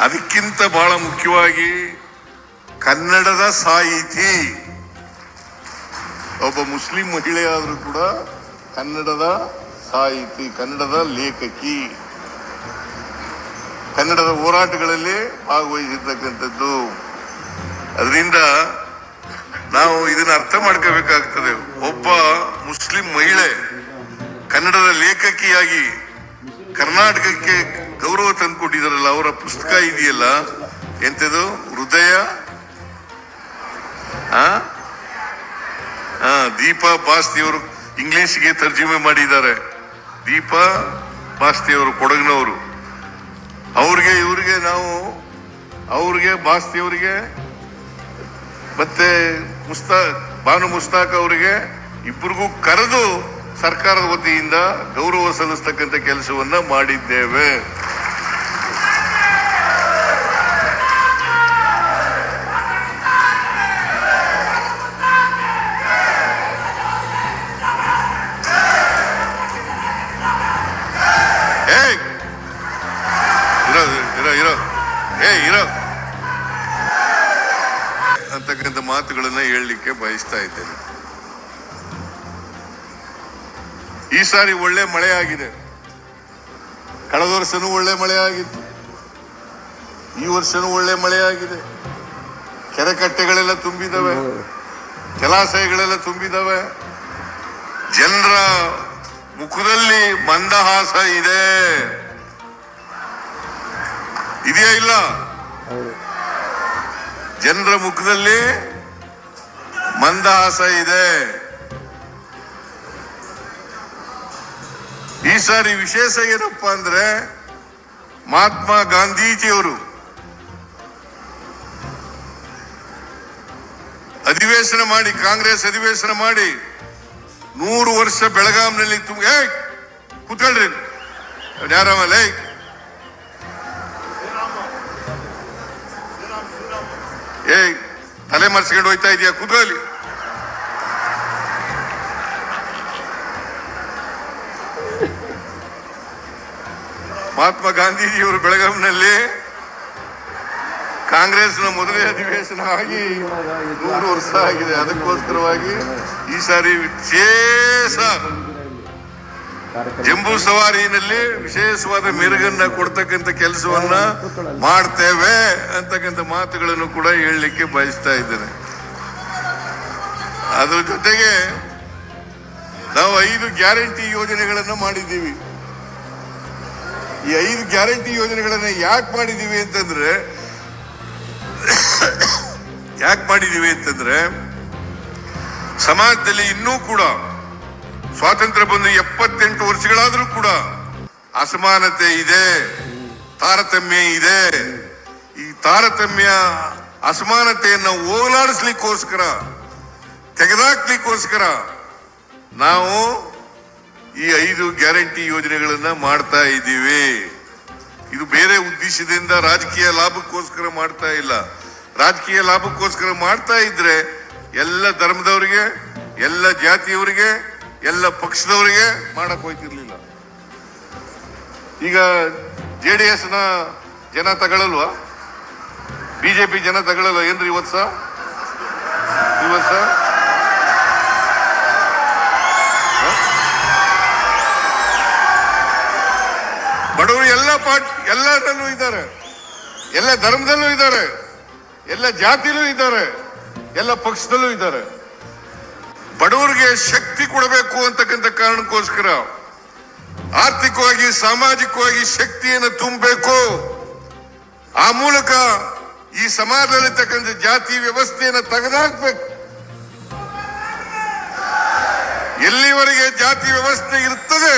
ಅದಕ್ಕಿಂತ ಬಹಳ ಮುಖ್ಯವಾಗಿ ಕನ್ನಡದ ಸಾಹಿತಿ. ಒಬ್ಬ ಮುಸ್ಲಿಂ ಮಹಿಳೆಯಾದರೂ ಕೂಡ ಕನ್ನಡದ ಸಾಹಿತಿ, ಕನ್ನಡದ ಲೇಖಕಿ. ಕನ್ನಡದ ಹೋರಾಟಗಳಲ್ಲಿ ಭಾಗವಹಿಸಿರ್ತಕ್ಕಂಥದ್ದು. ಅದರಿಂದ ನಾವು ಇದನ್ನ ಅರ್ಥ ಮಾಡ್ಕೋಬೇಕಾಗ್ತದೆ. ಒಬ್ಬ ಮುಸ್ಲಿಂ ಮಹಿಳೆ ಕನ್ನಡದ ಲೇಖಕಿಯಾಗಿ ಕರ್ನಾಟಕಕ್ಕೆ ಗೌರವ ತಂದುಕೊಟ್ಟಿದ್ದಾರಲ್ಲ ಅವರ ಪುಸ್ತಕ ಇದೆಯಲ್ಲ? ಎಂಥದ್ದು ಹೃದಯ? ದೀಪಾ ಬಾಸ್ತಿಯವರು ಇಂಗ್ಲಿಷ್ಗೆ ತರ್ಜುಮೆ ಮಾಡಿದ್ದಾರೆ. ದೀಪಾ ಬಾಸ್ತಿಯವರು, ಕೊಡಗಿನವರು. ಅವ್ರಿಗೆ, ಇವ್ರಿಗೆ ನಾವು, ಅವ್ರಿಗೆ ಬಾಸ್ತಿಯವರಿಗೆ, ಮತ್ತೆ ಮುಸ್ತಾ ಬಾನು ಮುಸ್ತಾಕ್ ಅವರಿಗೆ ಇಬ್ಬರಿಗೂ ಕರೆದು ಸರ್ಕಾರದ ವತಿಯಿಂದ ಗೌರವ ಸಲ್ಲಿಸ್ತಕ್ಕಂಥ ಕೆಲಸವನ್ನ ಮಾಡಿದ್ದೇವೆ. ಅಂತಕ್ಕಂಥ ಮಾತುಗಳನ್ನ ಹೇಳಲಿಕ್ಕೆ ಬಯಸ್ತಾ ಇದ್ದೇನೆ. ಈ ಸಾರಿ ಒಳ್ಳೆ ಮಳೆ ಆಗಿದೆ ಕಳೆದ ವರ್ಷನೂ ಒಳ್ಳೆ ಮಳೆ ಆಗಿತ್ತು ಈ ವರ್ಷನೂ ಒಳ್ಳೆ ಮಳೆ ಆಗಿದೆ ಕೆರೆ ಕಟ್ಟೆಗಳೆಲ್ಲ ತುಂಬಿದವೆ. ಜಲಾಶಯಗಳೆಲ್ಲ ತುಂಬಿದವೆ. ಜನರ ಮುಖದಲ್ಲಿ ಮಂದಹಾಸ ಇದೆ. ಇದೆಯಾ ಇಲ್ಲ? ಜನರ ಮುಖದಲ್ಲಿ ಮಂದಹಾಸ ಇದೆ. ಈ ಸಾರಿ ವಿಶೇಷ ಏನಪ್ಪಾ ಅಂದ್ರೆ ಮಹಾತ್ಮ ಗಾಂಧೀಜಿಯವರು ಅಧಿವೇಶನ ಮಾಡಿ, ಕಾಂಗ್ರೆಸ್ ಅಧಿವೇಶನ ಮಾಡಿ ನೂರು ವರ್ಷ ಬೆಳಗಾಂನಲ್ಲಿ ತುಂಬ ಏ ಕೂತ್ಕೊಳ್ರಿ. ಯಾರವಲ್ಲ ಏಯ್ ಏಯ್, ತಲೆ ಮರ್ಸ್ಕೊಂಡು ಹೋಯ್ತಾ ಇದೆಯಾ ಕೂತ್ಕೊಳ್ಳಿ ಮಹಾತ್ಮ ಗಾಂಧೀಜಿಯವರು ಬೆಳಗಾಂನಲ್ಲಿ ಕಾಂಗ್ರೆಸ್ನ ಮೊದಲನೇ ಅಧಿವೇಶನ ಆಗಿ ನೂರು ವರ್ಷ ಆಗಿದೆ. ಅದಕ್ಕೋಸ್ಕರವಾಗಿ ಈ ಸಾರಿ ವಿಶೇಷ ಜಂಬೂ ಸವಾರಿನಲ್ಲಿ ವಿಶೇಷವಾದ ಮೆರುಗನ್ನ ಕೊಡ್ತಕ್ಕಂಥ ಕೆಲಸವನ್ನ ಮಾಡ್ತೇವೆ ಅಂತಕ್ಕಂಥ ಮಾತುಗಳನ್ನು ಕೂಡ ಹೇಳಲಿಕ್ಕೆ ಬಯಸ್ತಾ ಇದ್ದೇನೆ. ಅದರ ಜೊತೆಗೆ ನಾವು ಐದು ಗ್ಯಾರಂಟಿ ಯೋಜನೆಗಳನ್ನು ಮಾಡಿದ್ದೀವಿ. ಈ ಐದು ಗ್ಯಾರಂಟಿ ಯೋಜನೆಗಳನ್ನ ಯಾಕೆ ಮಾಡಿದೀವಿ ಅಂತಂದ್ರೆ, ಯಾಕೆ ಮಾಡಿದ್ದೀವಿ ಅಂತಂದ್ರೆ, ಸಮಾಜದಲ್ಲಿ ಇನ್ನೂ ಕೂಡ ಸ್ವಾತಂತ್ರ್ಯ ಬಂದು ಎಪ್ಪತ್ತೆಂಟು ವರ್ಷಗಳಾದರೂ ಕೂಡ ಅಸಮಾನತೆ ಇದೆ, ತಾರತಮ್ಯ ಇದೆ. ಈ ತಾರತಮ್ಯ, ಅಸಮಾನತೆಯನ್ನು ಹೋಗಲಾಡಿಸ್ಲಿಕ್ಕೋಸ್ಕರ, ತೆಗೆದಾಕ್ಲಿಕ್ಕೋಸ್ಕರ ನಾವು ಈ ಐದು ಗ್ಯಾರಂಟಿ ಯೋಜನೆಗಳನ್ನ ಮಾಡ್ತಾ ಇದ್ದೀವಿ. ಇದು ಬೇರೆ ಉದ್ದೇಶದಿಂದ ರಾಜಕೀಯ ಲಾಭಕ್ಕೋಸ್ಕರ ಮಾಡ್ತಾ ಇಲ್ಲ. ರಾಜಕೀಯ ಲಾಭಕ್ಕೋಸ್ಕರ ಮಾಡ್ತಾ ಇದ್ರೆ ಎಲ್ಲ ಧರ್ಮದವರಿಗೆ, ಎಲ್ಲ ಜಾತಿಯವರಿಗೆ ಎಲ್ಲ ಪಕ್ಷದವರಿಗೆ ಮಾಡಕ್ ಹೋಯ್ತಿರ್ಲಿಲ್ಲ. ಈಗ ಜೆ ಡಿ ಎಸ್ನ ಜನ ತಗೊಳ್ಳಲ್ವಾ ಬಿಜೆಪಿ ಜನ ತಗೊಳ್ಳಲ್ವಾ ಏನ್ರಿ ಇವತ್ತು ಸಹ ಇವತ್ತು ಸಹ ಬಡವರು ಎಲ್ಲ ಪಾರ್ಟ್ ಎಲ್ಲದಲ್ಲೂ ಇದ್ದಾರೆ. ಎಲ್ಲ ಧರ್ಮದಲ್ಲೂ ಇದ್ದಾರೆ. ಎಲ್ಲ ಜಾತಿಲೂ ಇದ್ದಾರೆ. ಎಲ್ಲ ಪಕ್ಷದಲ್ಲೂ ಇದ್ದಾರೆ. ಬಡವರಿಗೆ ಶಕ್ತಿ ಕೊಡಬೇಕು ಅಂತಕ್ಕಂಥ ಕಾರಣಕ್ಕೋಸ್ಕರ ಆರ್ಥಿಕವಾಗಿ, ಸಾಮಾಜಿಕವಾಗಿ ಶಕ್ತಿಯನ್ನು ತುಂಬಬೇಕು. ಆ ಮೂಲಕ ಈ ಸಮಾಜದಲ್ಲಿರ್ತಕ್ಕಂಥ ಜಾತಿ ವ್ಯವಸ್ಥೆಯನ್ನು ತೆಗೆದಾಕ್ಬೇಕು. ಎಲ್ಲಿವರೆಗೆ ಜಾತಿ ವ್ಯವಸ್ಥೆ ಇರ್ತದೆ,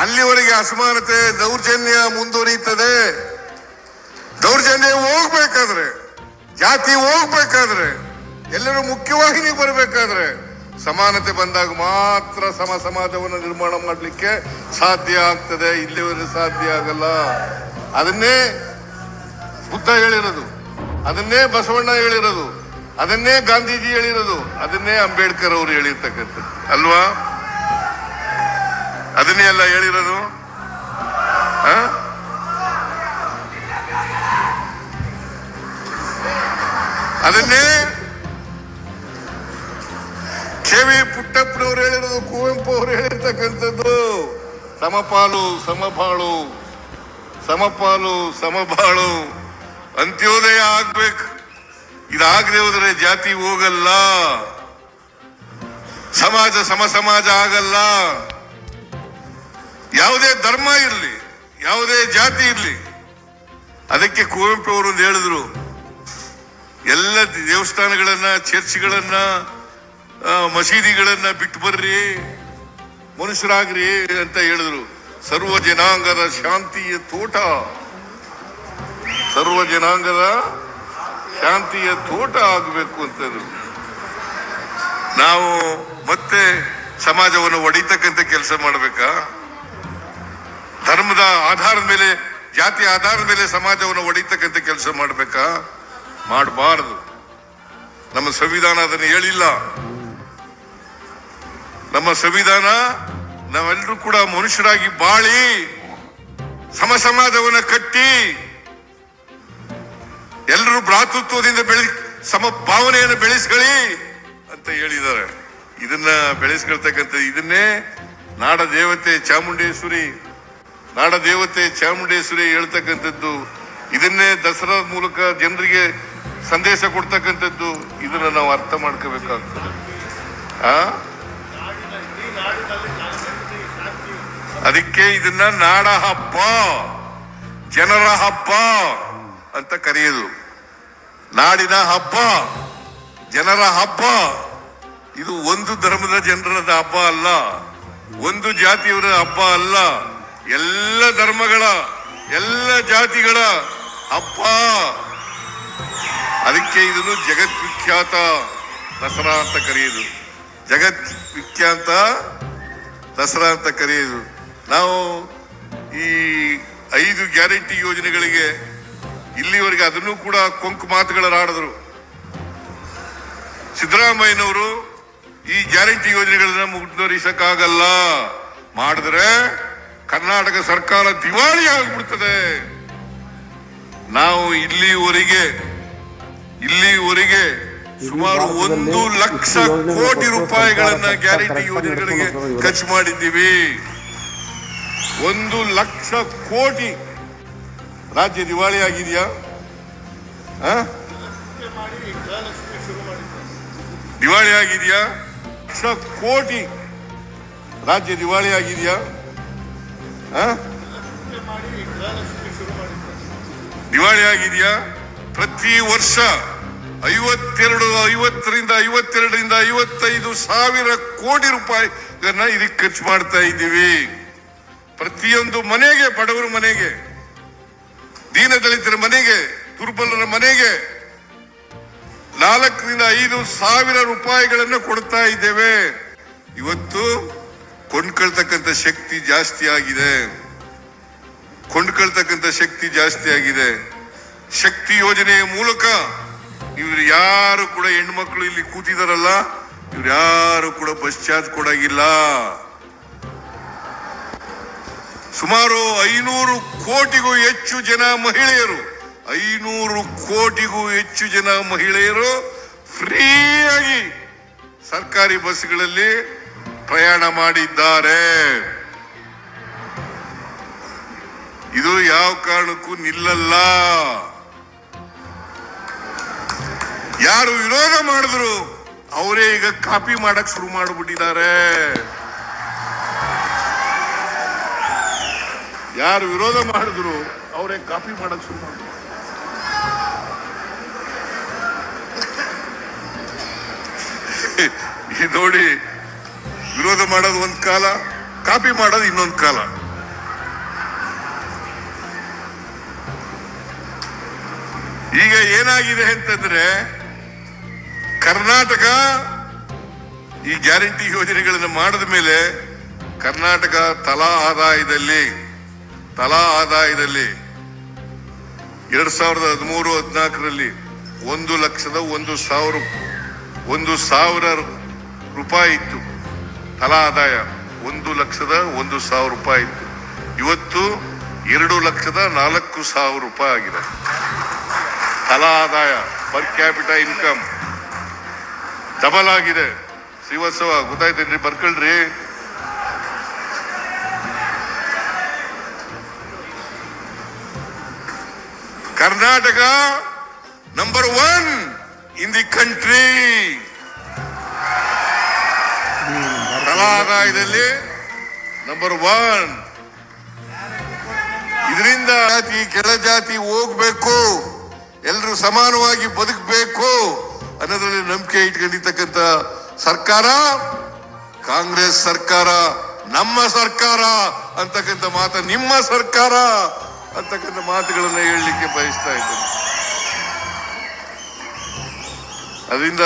ಅಲ್ಲಿವರೆಗೆ ಅಸಮಾನತೆ, ದೌರ್ಜನ್ಯ ಮುಂದುವರಿಯುತ್ತದೆ. ದೌರ್ಜನ್ಯ ಹೋಗ್ಬೇಕಾದ್ರೆ, ಜಾತಿ ಹೋಗ್ಬೇಕಾದ್ರೆ, ಎಲ್ಲರೂ ಮುಖ್ಯವಾಹಿನಿಗೆ ಬರಬೇಕಾದ್ರೆ ಸಮಾನತೆ ಬಂದಾಗ ಮಾತ್ರ ಸಮ ಸಮಾಜವನ್ನು ನಿರ್ಮಾಣ ಮಾಡಲಿಕ್ಕೆ ಸಾಧ್ಯ ಆಗ್ತದೆ. ಇಲ್ಲಿವರೆಗೆ ಸಾಧ್ಯ ಆಗಲ್ಲ. ಅದನ್ನೇ ಬುದ್ಧ ಹೇಳಿರೋದು. ಅದನ್ನೇ ಬಸವಣ್ಣ ಹೇಳಿರೋದು. ಅದನ್ನೇ ಗಾಂಧೀಜಿ ಹೇಳಿರೋದು. ಅದನ್ನೇ ಅಂಬೇಡ್ಕರ್ ಅವರು ಹೇಳಿರ್ತಕ್ಕಂಥದ್ದು. ಅಲ್ವಾ? ಅದನ್ನೇ ಅಲ್ಲ ಹೇಳಿರೋದು. ಅದನ್ನೇ ಕೆ ವಿ ಪುಟ್ಟಪ್ಪನವ್ರು ಹೇಳಿರೋದು ಕುವೆಂಪು ಅವರು ಹೇಳಿರ್ತಕ್ಕಂಥದ್ದು. ಸಮಪಾಲು, ಸಮಬಾಳು. ಸಮಪಾಲು, ಸಮಬಾಳು. ಅಂತ್ಯೋದಯ ಆಗ್ಬೇಕು. ಇದಾಗದೆ ಹೋದ್ರೆ ಜಾತಿ ಹೋಗಲ್ಲ. ಸಮಾಜ ಸಮ ಸಮಾಜ ಆಗಲ್ಲ. ಯಾವುದೇ ಧರ್ಮ ಇರಲಿ, ಯಾವುದೇ ಜಾತಿ ಇರಲಿ. ಅದಕ್ಕೆ ಕುವೆಂಪು ಅವರು ಹೇಳಿದ್ರು. ಎಲ್ಲ ದೇವಸ್ಥಾನಗಳನ್ನ, ಚರ್ಚ್ಗಳನ್ನ ಮಸೀದಿಗಳನ್ನ ಬಿಟ್ಟು ಬರ್ರಿ, ಮನುಷ್ಯರಾಗ್ರಿ ಅಂತ ಹೇಳಿದ್ರು. ಸರ್ವ ಜನಾಂಗದ ಶಾಂತಿಯ ತೋಟ. ಸರ್ವ ಜನಾಂಗದ ಶಾಂತಿಯ ತೋಟ ಆಗಬೇಕು ಅಂತ ನಾವು ಮತ್ತೆ ಸಮಾಜವನ್ನು ಒಡಿತಕ್ಕಂತ ಕೆಲಸ ಮಾಡಬೇಕಾ? ಧರ್ಮದ ಆಧಾರದ ಮೇಲೆ, ಜಾತಿ ಆಧಾರದ ಮೇಲೆ ಸಮಾಜವನ್ನು ಒಡಿತಕ್ಕಂತ ಕೆಲಸ ಮಾಡಬೇಕಾ? ಮಾಡಬಾರದು. ನಮ್ಮ ಸಂವಿಧಾನ ಅದನ್ನು ಹೇಳಿಲ್ಲ. ನಮ್ಮ ಸಂವಿಧಾನ ನಾವೆಲ್ಲರೂ ಕೂಡ ಮನುಷ್ಯರಾಗಿ ಬಾಳಿ ಸಮ ಸಮಾಜವನ್ನು ಕಟ್ಟಿ ಎಲ್ಲರೂ ಭ್ರಾತೃತ್ವದಿಂದ ಬೆಳೆ ಸಮ ಭಾವನೆಯನ್ನು ಬೆಳೆಸ್ಕೊಳ್ಳಿ ಅಂತ ಹೇಳಿದ್ದಾರೆ. ಇದನ್ನ ಬೆಳೆಸ್ಕೊಳ್ತಕ್ಕಂಥ ಇದನ್ನೇ ನಾಡ ದೇವತೆ ಚಾಮುಂಡೇಶ್ವರಿ, ನಾಡ ದೇವತೆ ಚಾಮುಂಡೇಶ್ವರಿ ಹೇಳ್ತಕ್ಕಂಥದ್ದು. ಇದನ್ನೇ ದಸರಾ ಮೂಲಕ ಜನರಿಗೆ ಸಂದೇಶ ಕೊಡ್ತಕ್ಕಂಥದ್ದು. ಇದನ್ನ ನಾವು ಅರ್ಥ ಮಾಡ್ಕೋಬೇಕಾಗ್ತದೆ. ಆ? ಅದಕ್ಕೆ ಇದನ್ನ ನಾಡ ಹಬ್ಬ ಜನರ ಹಬ್ಬ ಅಂತ ಕರೆಯೋದು. ನಾಡಿನ ಹಬ್ಬ ಜನರ ಹಬ್ಬ ಇದು ಒಂದು ಧರ್ಮದ ಜನರದ ಹಬ್ಬ ಅಲ್ಲ, ಒಂದು ಜಾತಿಯವರ ಹಬ್ಬ ಅಲ್ಲ. ಎಲ್ಲ ಧರ್ಮಗಳ, ಎಲ್ಲ ಜಾತಿಗಳ ಹಬ್ಬ. ಅದಕ್ಕೆ ಇದನ್ನು ಜಗದ್ವಿಖ್ಯಾತ ದಸರಾ ಅಂತ ಕರೆಯೋದು. ಜಗತ್ ವಿಖ್ಯಾತ ದಸರಾ ಅಂತ ಕರೆಯೋದು. ನಾವು ಈ ಐದು ಗ್ಯಾರಂಟಿ ಯೋಜನೆಗಳಿಗೆ ಇಲ್ಲಿವರೆಗೆ ಅದನ್ನು ಕೂಡ ಕೊಂಕು ಮಾತುಗಳನ್ನಾಡಿದ್ರು. ಸಿದ್ದರಾಮಯ್ಯನವರು ಈ ಗ್ಯಾರಂಟಿ ಯೋಜನೆಗಳನ್ನ ಮುಂದುವರಿಸಕ್ಕಾಗಲ್ಲ ಮಾಡಿದ್ರೆ ಕರ್ನಾಟಕ ಸರ್ಕಾರ ದಿವಾಳಿ ಆಗ್ಬಿಡ್ತದೆ. ನಾವು ಇಲ್ಲಿವರೆಗೆ ಇಲ್ಲಿವರೆಗೆ ಸುಮಾರು ಒಂದು ಲಕ್ಷ ಕೋಟಿ ರೂಪಾಯಿಗಳನ್ನ ಗ್ಯಾರಂಟಿ ಯೋಜನೆಗಳಿಗೆ ಖರ್ಚು ಮಾಡಿದ್ದೀವಿ. ಒಂದು ಲಕ್ಷ ಕೋಟಿ ರಾಜ್ಯ ದಿವಾಳಿ ಆಗಿದೆಯಾ? ದಿವಾಳಿ ಆಗಿದೆಯಾ? ಲಕ್ಷ ಕೋಟಿ ರಾಜ್ಯ ದಿವಾಳಿ ಆಗಿದೆಯಾ? ದಿವಾಳಿ ಆಗಿದೆಯಾ? ಪ್ರತಿ ವರ್ಷ ಐವತ್ತೆರಡು, ಐವತ್ತರಿಂದ ಐವತ್ತೆರಡರಿಂದ ಐವತ್ತೈದು ಸಾವಿರ ಕೋಟಿ ರೂಪಾಯಿಗಳನ್ನ ಇದಕ್ಕೆ ಖರ್ಚು ಮಾಡ್ತಾ ಇದ್ದೀವಿ. ಪ್ರತಿಯೊಂದು ಮನೆಗೆ, ಬಡವರ ಮನೆಗೆ, ದೀನದಲಿತರ ಮನೆಗೆ, ದುರ್ಬಲರ ಮನೆಗೆ ನಾಲ್ಕರಿಂದ ಐದು ಸಾವಿರ ರೂಪಾಯಿಗಳನ್ನು ಕೊಡ್ತಾ ಇದ್ದೇವೆ. ಇವತ್ತು ಕೊಂಡ್ಕೊಳ್ತಕ್ಕಂಥ ಶಕ್ತಿ ಜಾಸ್ತಿ ಆಗಿದೆ. ಕೊಂಡ್ಕೊಳ್ತಕ್ಕಂಥ ಶಕ್ತಿ ಜಾಸ್ತಿ ಆಗಿದೆ. ಶಕ್ತಿ ಯೋಜನೆಯ ಮೂಲಕ ಇವ್ರು ಯಾರು ಕೂಡ ಹೆಣ್ಮಕ್ಳು ಇಲ್ಲಿ ಕೂತಿದಾರಲ್ಲ, ಇವ್ರು ಯಾರು ಕೂಡ ಬಸ್ ಚಾರ್ಜ್ ಕೊಡಾಗಿಲ್ಲ. ಸುಮಾರು ಐನೂರು ಕೋಟಿಗೂ ಹೆಚ್ಚು ಜನ ಮಹಿಳೆಯರು, ಐನೂರು ಕೋಟಿಗೂ ಹೆಚ್ಚು ಜನ ಮಹಿಳೆಯರು ಫ್ರೀಯಾಗಿ ಸರ್ಕಾರಿ ಬಸ್ಗಳಲ್ಲಿ ಪ್ರಯಾಣ ಮಾಡಿದ್ದಾರೆ. ಇದು ಯಾವ ಕಾರಣಕ್ಕೂ ನಿಲ್ಲಲ್ಲ. ಯಾರು ವಿರೋಧ ಮಾಡಿದ್ರು, ಅವರೇ ಈಗ ಕಾಪಿ ಮಾಡಕ್ ಶುರು ಮಾಡಿಬಿಟ್ಟಿದ್ದಾರೆ. ಯಾರು ವಿರೋಧ ಮಾಡಿದ್ರು, ಅವರೇ ಕಾಪಿ ಮಾಡಕ್ ಶುರು ಮಾಡಿದ್ರು ನೋಡಿ, ವಿರೋಧ ಮಾಡೋದು ಒಂದ್ ಕಾಲ, ಕಾಪಿ ಮಾಡೋದು ಇನ್ನೊಂದ್ ಕಾಲ. ಈಗ ಏನಾಗಿದೆ ಅಂತಂದ್ರೆ ಕರ್ನಾಟಕ ಈ ಗ್ಯಾರಂಟಿ ಯೋಜನೆಗಳನ್ನು ಮಾಡಿದ ಮೇಲೆ ಕರ್ನಾಟಕ ತಲಾ ಆದಾಯದಲ್ಲಿ ತಲಾ ಆದಾಯದಲ್ಲಿ ಎರಡ್ ಸಾವಿರದ ಹದಿಮೂರು ಹದಿನಾಲ್ಕರಲ್ಲಿ ಒಂದು ಲಕ್ಷದ ಒಂದು ಸಾವಿರ ಒಂದು ಸಾವಿರ ರೂಪಾಯಿ ಇತ್ತು. ತಲಾ ಆದಾಯ ಒಂದು ಲಕ್ಷದ ಒಂದು ಸಾವಿರ ರೂಪಾಯಿ ಇತ್ತು. ಇವತ್ತು ಎರಡು ಲಕ್ಷದ ನಾಲ್ಕು ಸಾವಿರ ರೂಪಾಯಿ ಆಗಿದೆ. ತಲಾ ಆದಾಯ ಪರ್ ಕ್ಯಾಪಿಟ ಇನ್ಕಮ್ ಡಬಲ್ ಆಗಿದೆ ಶ್ರೀವತ್ಸವ, ಗೊತ್ತಾಯ್ತೇನ್ರಿ, ಬರ್ಕೊಳ್ರಿ. Karnataka number one in the country ಕಲಾದಾಯದಲ್ಲಿ number one ಇದರಿಂದ ಜಾತಿ ಕೆಳ ಜಾತಿ ಹೋಗ್ಬೇಕು. ಎಲ್ಲರೂ ಸಮಾನವಾಗಿ ಬದುಕಬೇಕು. ಅನ್ನೋದ್ರಲ್ಲಿ ನಂಬಿಕೆ ಇಟ್ಕೊಂಡಿರ್ತಕ್ಕಂಥ ಸರ್ಕಾರ, ಕಾಂಗ್ರೆಸ್ ಸರ್ಕಾರ, ನಮ್ಮ ಸರ್ಕಾರ ಅಂತಕ್ಕಂಥ ಮಾತ, ನಿಮ್ಮ ಸರ್ಕಾರ ಅಂತಕ್ಕಂಥ ಮಾತುಗಳನ್ನ ಹೇಳಲಿಕ್ಕೆ ಬಯಸ್ತಾ ಇದ್ದೇನೆ. ಅದರಿಂದ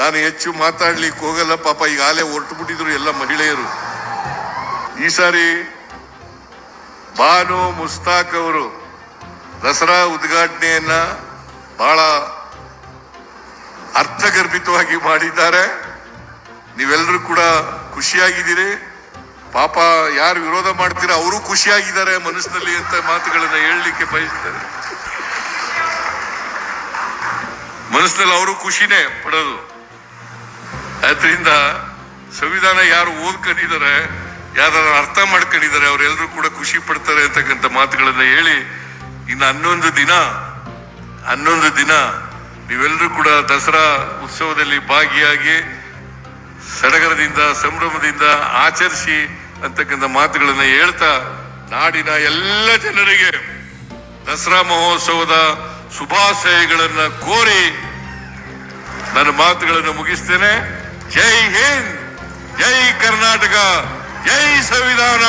ನಾನು ಹೆಚ್ಚು ಮಾತಾಡ್ಲಿಕ್ಕೆ ಹೋಗಲ್ಲ, ಪಾಪ ಈಗಾಗಲೇ ಹೊರಟು ಬಿಟ್ಟಿದ್ರು ಎಲ್ಲ ಮಹಿಳೆಯರು. ಈ ಸಾರಿ ಬಾನು ಮುಸ್ತಾಕ್ ಅವರು ದಸರಾ ಉದ್ಘಾಟನೆಯನ್ನ ಬಹಳ ಅರ್ಥಗರ್ಭಿತವಾಗಿ ಮಾಡಿದ್ದಾರೆ. ನೀವೆಲ್ಲರೂ ಕೂಡ ಖುಷಿಯಾಗಿದ್ದೀರಿ. ಪಾಪ ಯಾರು ವಿರೋಧ ಮಾಡ್ತೀರಾ ಅವರು ಖುಷಿಯಾಗಿದ್ದಾರೆ ಮನಸ್ಸಿನಲ್ಲಿ ಅಂತ ಮಾತುಗಳನ್ನ ಹೇಳಲಿಕ್ಕೆ ಬಯಸ್ತಾರೆ ಮನಸ್ಸಿನಲ್ಲಿ ಅವರು ಖುಷಿನೇ ಪಡೋದು. ಅದರಿಂದ ಸಂವಿಧಾನ ಯಾರು ಓದ್ಕೊಂಡಿದ್ದಾರೆ ಯಾರು ಅರ್ಥ ಮಾಡ್ಕೊಂಡಿದ್ದಾರೆ, ಅವರೆಲ್ಲರೂ ಕೂಡ ಖುಷಿ ಪಡ್ತಾರೆ ಅಂತಕ್ಕಂಥ ಮಾತುಗಳನ್ನ ಹೇಳಿ ಇನ್ನು ಹನ್ನೊಂದು ದಿನ ಹನ್ನೊಂದು ದಿನ ನೀವೆಲ್ಲರೂ ಕೂಡ ದಸರಾ ಉತ್ಸವದಲ್ಲಿ ಭಾಗಿಯಾಗಿ ಸಡಗರದಿಂದ, ಸಂಭ್ರಮದಿಂದ ಆಚರಿಸಿ ಅಂತಕ್ಕಂಥ ಮಾತುಗಳನ್ನು ಹೇಳ್ತಾ ನಾಡಿನ ಎಲ್ಲ ಜನರಿಗೆ ದಸರಾ ಮಹೋತ್ಸವದ ಶುಭಾಶಯಗಳನ್ನ ಕೋರಿ ನನ್ನ ಮಾತುಗಳನ್ನು ಮುಗಿಸ್ತೇನೆ. ಜೈ ಹಿಂದ್, ಜೈ ಕರ್ನಾಟಕ, ಜೈ ಸಂವಿಧಾನ.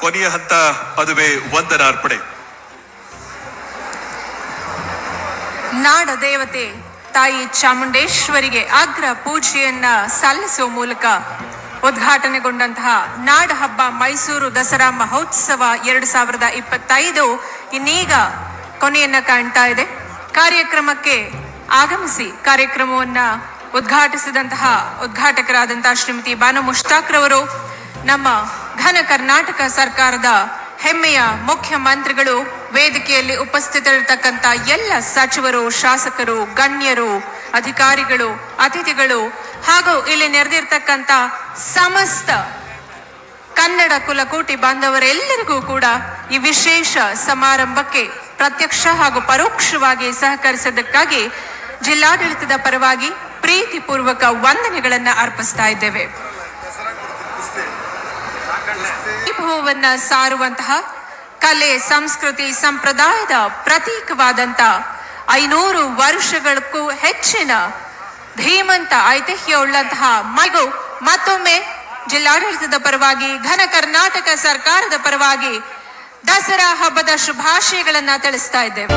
ಕೊನೆಯ ಹಂತ ಅದುವೇ ವಂದನಾರ್ಪಣೆ. ನಾಡ ದೇವತೆ ತಾಯಿ ಚಾಮುಂಡೇಶ್ವರಿಗೆ ಅಗ್ರ ಪೂಜೆಯನ್ನ ಸಲ್ಲಿಸುವ ಮೂಲಕ ಉದ್ಘಾಟನೆಗೊಂಡಂತಹ ನಾಡ ಹಬ್ಬ ಮೈಸೂರು ದಸರಾ ಮಹೋತ್ಸವ ಎರಡು ಸಾವಿರದ ಇಪ್ಪತ್ತೈದು ಇನ್ನೀಗ ಕೊನೆಯನ್ನ ಕಾಣ್ತಾ ಇದೆ. ಕಾರ್ಯಕ್ರಮಕ್ಕೆ ಆಗಮಿಸಿ ಕಾರ್ಯಕ್ರಮವನ್ನ ಉದ್ಘಾಟಿಸಿದಂತಹ ಉದ್ಘಾಟಕರಾದಂತಹ ಶ್ರೀಮತಿ ಬಾನು ಮುಷ್ತಾಕ್ರವರು ನಮ್ಮ ಘನ ಕರ್ನಾಟಕ ಸರ್ಕಾರದ ಹೆಮ್ಮೆಯ ಮುಖ್ಯಮಂತ್ರಿಗಳು ವೇದಿಕೆಯಲ್ಲಿ ಉಪಸ್ಥಿತರಿರ್ತಕ್ಕಂಥ ಎಲ್ಲ ಸಚಿವರು, ಶಾಸಕರು, ಗಣ್ಯರು, ಅಧಿಕಾರಿಗಳು, ಅತಿಥಿಗಳು ಹಾಗೂ ಇಲ್ಲಿ ನೆರೆದಿರ್ತಕ್ಕಂಥ ಸಮಸ್ತ ಕನ್ನಡ ಕುಲಕೋಟಿ ಬಾಂಧವರೆಲ್ಲರಿಗೂ ಕೂಡ ಈ ವಿಶೇಷ ಸಮಾರಂಭಕ್ಕೆ ಪ್ರತ್ಯಕ್ಷ ಹಾಗೂ ಪರೋಕ್ಷವಾಗಿ ಸಹಕರಿಸಿದ್ದಕ್ಕಾಗಿ ಜಿಲ್ಲಾಡಳಿತದ ಪರವಾಗಿ ಪ್ರೀತಿಪೂರ್ವಕ ವಂದನೆಗಳನ್ನು ಅರ್ಪಿಸ್ತಾ ಇದ್ದೇವೆ. ವೈಭವವನ್ನ ಸಾರುವಂತಹ ಕಲೆ, ಸಂಸ್ಕೃತಿ, ಸಂಪ್ರದಾಯದ ಪ್ರತೀಕವಾದಂತ ಐನೂರು ವರ್ಷಗಳಕ್ಕೂ ಹೆಚ್ಚಿನ ಧೀಮಂತ ಐತಿಹ್ಯವುಳ್ಳಂತಹ ಮಗು ಮತ್ತೊಮ್ಮೆ ಜಿಲ್ಲಾಡಳಿತದ ಪರವಾಗಿ, ಘನ ಕರ್ನಾಟಕ ಸರ್ಕಾರದ ಪರವಾಗಿ ದಸರಾ ಹಬ್ಬದ ಶುಭಾಶಯಗಳನ್ನ ತಿಳಿಸ್ತಾ ಇದ್ದೇವೆ.